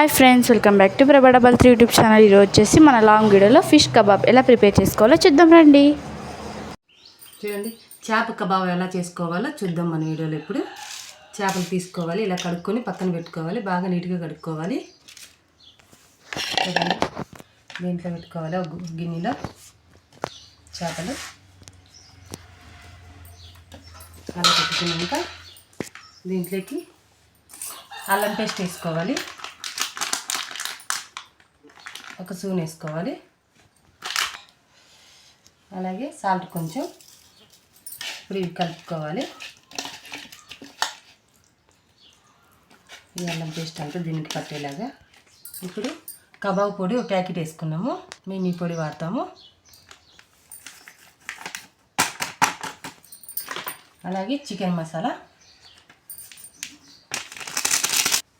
Hi friends welcome back to Prabha double three YouTube channel ఈరోజు వచ్చేసి మన long వీడియోలో ఫిష్ కబాబ్ ఎలా ప్రిపేర్ చేసుకోవాలో చూద్దాం రండి. చూడండి చేప కబాబ్ ఎలా చేసుకోవాలో చూద్దాం మన వీడియోలో ఇప్పుడు. చేపలు తీసుకోవాలి ఇలా కడుక్కొని పక్కన పెట్టుకోవాలి బాగా నీట్గా కడుక్కోవాలి. దీంట్లో పెట్టుకోవాలి ఒక గిన్నెలో చేపలు. అలా పెట్టుకున్నాక దీంట్లోకి అల్లం పేస్ట్ వేసుకోవాలి. ఒక స్పూన్ వేసుకోవాలి అలాగే సాల్ట్ కొంచెం ఇప్పుడు ఇవి కలుపుకోవాలి. ఈ అల్లం పేస్ట్ అంతా దీనికి పట్టేలాగా. ఇప్పుడు కబాబ్ పొడి ఒక ప్యాకెట్ వేసుకున్నాము. మేము ఈ పొడి వాడతాము. అలాగే చికెన్ మసాలా.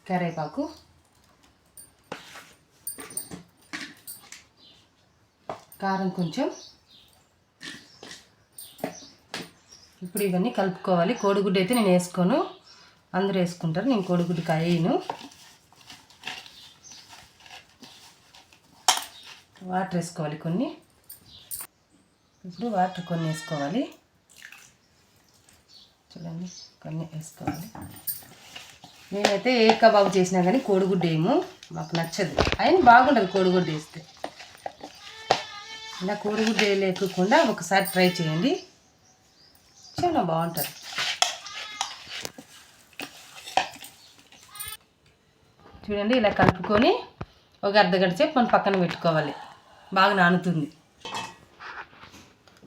కరేపాకు. కారం కొంచెం. ఇప్పుడు ఇవన్నీ కలుపుకోవాలి. కోడిగుడ్డు అయితే నేను వేసుకోను. అందరూ వేసుకుంటారు. నేను కోడిగుడ్డు కాయను. వాటర్ వేసుకోవాలి కొన్ని. ఇప్పుడు వాటర్ కొన్ని వేసుకోవాలి. చూడండి కొన్ని వేసుకోవాలి. నేనైతే ఏ కబాబు చేసినా కానీ కోడిగుడ్డు ఏమో మాకు నచ్చదు. అయినా బాగుంటుంది కోడిగుడ్డు వేస్తే. ఇలా కోడిగుడ్డు లేకుండా ఒకసారి ట్రై చేయండి. చాలా బాగుంటుంది. చూడండి ఇలా కలుపుకొని ఒక అర్ధగంట సేపు మనం పక్కన పెట్టుకోవాలి. బాగా నానుతుంది.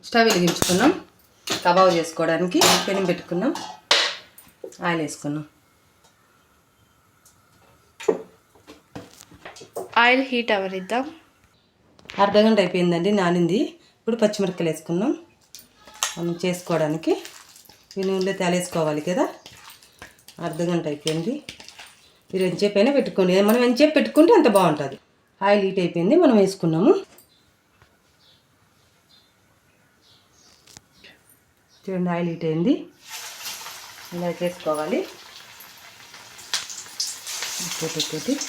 స్టవ్ వెలిగించుకున్నాం. కబాబ్ చేసుకోవడానికి పెనం పెట్టుకున్నాం. ఆయిల్ వేసుకున్నాం. ఆయిల్ హీట్ అవరిద్దాం అర్ధ గంట అయిపోయిందండి నానింది. ఇప్పుడు పచ్చిమిరపకాయలు వేసుకున్నాం. మనం చేసుకోవడానికి. ఈ నూనెలో తేలేసుకోవాలి కదా. అర్ధ గంట అయిపోయింది. మీరు ఎంతసేపు అయినా పెట్టుకోండి. మనం ఎంతసేపు పెట్టుకుంటే అంత బాగుంటుంది. ఆయిల్ హీట్ అయిపోయింది. మనం వేసుకున్నాము. చూడండి ఆయిల్ హీట్ అయింది. ఇలా చేసుకోవాలి. ఒక్కోటి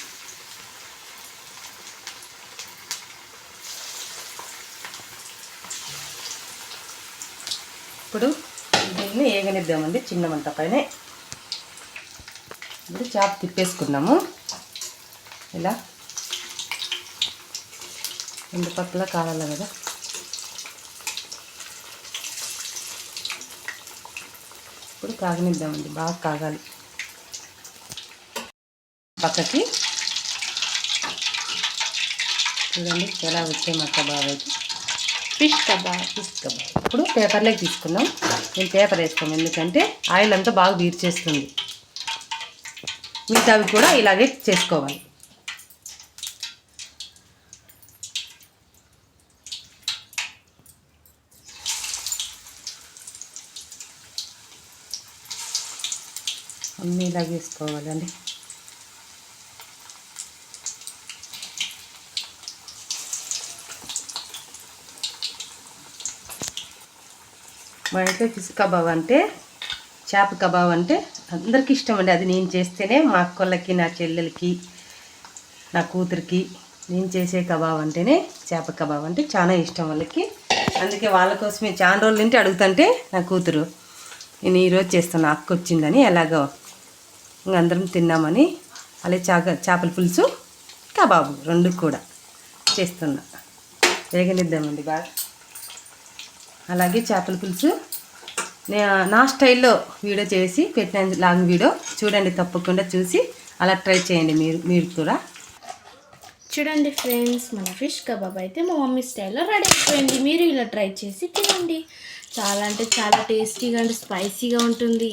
ఇప్పుడు దీన్ని ఏగనిద్దామండి చిన్న మంట పైన. ఇప్పుడు చేప తిప్పేసుకున్నాము. ఇలా. రెండు పక్కల కావాలి కదా ఇప్పుడు కాగనిద్దామండి బాగా కాగాలి. పక్కకి. చూడండి ఎలా వచ్చే మక్క బాగా అయితే. Fish kebab. Fish kebab. ఇప్పుడు పేపర్లోకి తీసుకున్నాం నేను పేపర్ వేస్తాం ఎందుకంటే ఆయిల్ అంతా బాగా వీర్చేస్తుంది. మిగతావి కూడా ఇలాగే చేసుకోవాలి. అన్నీ ఇలాగే వేసుకోవాలండి. మా ఫిష్ కబాబ్ అంటే చేప కబాబ్ అంటే అందరికీ ఇష్టం అండి. అది నేను చేస్తేనే మా అక్కలకి నా చెల్లెలకి నా కూతురికి నేను చేసే కబాబ్ అంటేనే చేప కబాబ్ అంటే చాలా ఇష్టం వాళ్ళకి. అందుకే వాళ్ళ కోసమే చాలా రోజుల నుండి అడుగుతుంటే నా కూతురు నేను ఈరోజు చేస్తాను అక్క వచ్చిందని ఎలాగో ఇంక అందరం తిన్నామని అలాగే చాక చేపల పులుసు కబాబు రెండు కూడా చేస్తున్నా. వేగనిద్దామండి బాగా. అలాగే చేపల పులుసు. నా స్టైల్లో వీడియో చేసి పెట్టిన లాంగ్ వీడియో చూడండి తప్పకుండా చూసి అలా ట్రై చేయండి మీరు మీరు కూడా. చూడండి ఫ్రెండ్స్ మన ఫిష్ కబాబ్ అయితే మా మమ్మీ స్టైల్లో రెడీ అయిపోయింది. మీరు ఇలా ట్రై చేసి తినండి. చాలా అంటే చాలా టేస్టీగా అండ్ స్పైసీగా ఉంటుంది.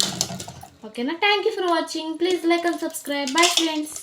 ఓకేనా? Thank you for watching. Please like and subscribe. Bye friends.